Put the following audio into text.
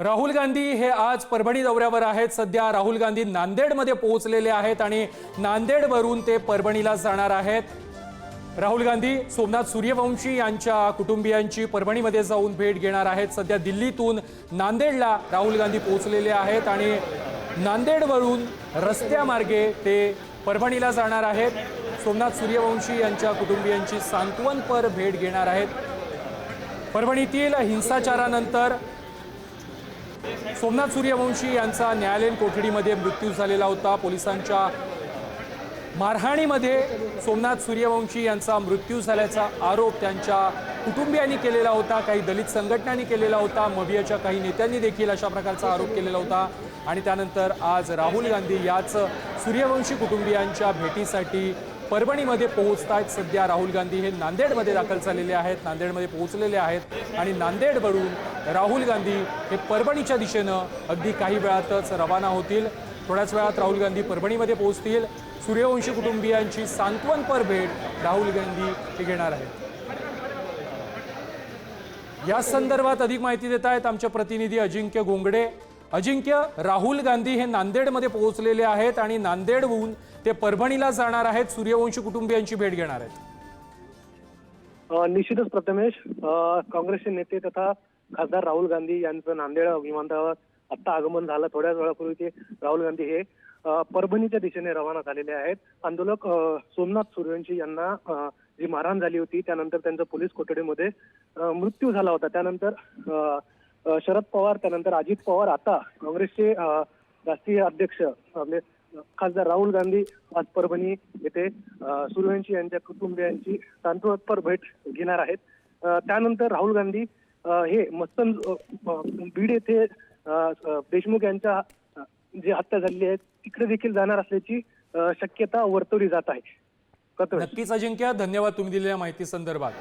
राहुल गांधी हे आज परभणी दौऱ्यावर आहेत. सध्या राहुल गांधी नांदेडमध्ये पोहोचलेले आहेत आणि नांदेडवरून ते परभणीला जाणार आहेत. राहुल गांधी सोमनाथ सूर्यवंशी यांच्या कुटुंबियांची परभणीमध्ये जाऊन भेट घेणार आहेत. सध्या दिल्लीतून नांदेडला राहुल गांधी पोहोचलेले आहेत आणि नांदेडवरून रस्त्यामार्गे ते परभणीला जाणार आहेत. सोमनाथ सूर्यवंशी यांच्या कुटुंबियांची सांत्वनपर भेट घेणार आहेत. परभणीतील हिंसाचारानंतर सोमनाथ सूर्यवंशी यांचा न्यायालयीन कोठडीमध्ये मृत्यू झालेला होता. पोलिसांच्या मारहाणीमध्ये सोमनाथ सूर्यवंशी यांचा मृत्यू झाल्याचा आरोप त्यांच्या कुटुंबियांनी केलेला होता काही दलित संघटनांनी केलेला होता मवियाच्या काही नेत्यांनी देखील अशा प्रकारचा आरोप केलेला होता. आणि त्यानंतर आज राहुल गांधी याच सूर्यवंशी कुटुंबियांच्या भेटीसाठी परभणीमध्ये पोहोचत आहेत सध्या राहुल गांधी हे नांदेडमध्ये दाखल झालेले आहेत. नांदेडमध्ये पोहोचलेले आहेत आणि नांदेडवरून राहुल गांधी हे परभणीच्या दिशेनं अगदी काही वेळातच रवाना होतील. थोड्याच वेळात राहुल गांधी परभणीमध्ये पोहोचतील. सूर्यवंशी कुटुंबियांची सांत्वनपर भेट राहुल गांधी हे घेणार आहेत. या संदर्भात अधिक माहिती देत आहेत आमचे प्रतिनिधी अजिंक्य गोंगडे. अजिंक्य राहुल गांधी हे नांदेडमध्ये पोहोचलेले आहेत आणि नांदेडहून ते परभणीला जाणार आहेत. सूर्यवंशी कुटुंबियांची भेट घेणार आहेत. निश्चितच प्रथमेश काँग्रेसचे नेते तथा खासदार राहुल गांधी यांचं नांदेड विमानतळावर आता आगमन झालं. थोड्याच वेळापूर्वी ते राहुल गांधी हे परभणीच्या दिशेने रवाना झालेले आहेत. आंदोलक सोमनाथ सूर्यवंशी यांना जी मारहाण झाली होती त्यानंतर त्यांचा पोलीस कोठडीमध्ये मृत्यू झाला होता. त्यानंतर शरद पवार त्यानंतर अजित पवार आता काँग्रेसचे राष्ट्रीय अध्यक्ष आपले खासदार राहुल गांधी आज परभणी येथे सूर्यवंशी यांच्या कुटुंबियांची सांत्वनपर भेट घेणार आहेत. त्यानंतर राहुल गांधी हे मस्तन बीड येथे देशमुख यांच्या जी हत्या झालेली आहे तिकडे देखील जाणार असल्याची शक्यता वर्तवली जात आहे. नक्कीच अजिंक्य धन्यवाद तुम्ही दिलेल्या माहिती संदर्भात.